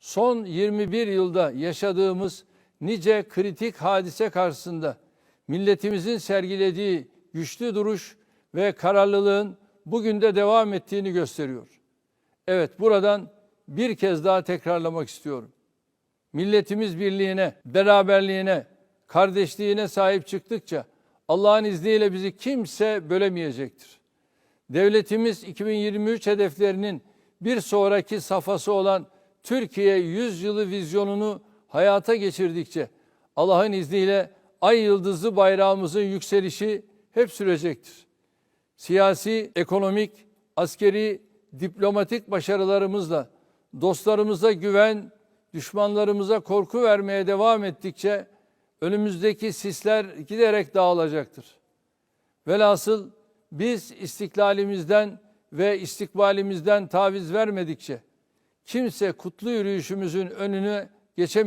son 21 yılda yaşadığımız nice kritik hadise karşısında milletimizin sergilediği güçlü duruş ve kararlılığın bugün de devam ettiğini gösteriyor. Evet buradan bir kez daha tekrarlamak istiyorum. Milletimiz birliğine, beraberliğine, kardeşliğine sahip çıktıkça Allah'ın izniyle bizi kimse bölemeyecektir. Devletimiz 2023 hedeflerinin bir sonraki safhası olan Türkiye 100 yılı vizyonunu hayata geçirdikçe Allah'ın izniyle ay yıldızlı bayrağımızın yükselişi hep sürecektir. Siyasi, ekonomik, askeri, diplomatik başarılarımızla dostlarımıza güven, düşmanlarımıza korku vermeye devam ettikçe önümüzdeki sisler giderek dağılacaktır. Velhasıl biz istiklalimizden ve istikbalimizden taviz vermedikçe kimse kutlu yürüyüşümüzün önüne geçemeyecektir.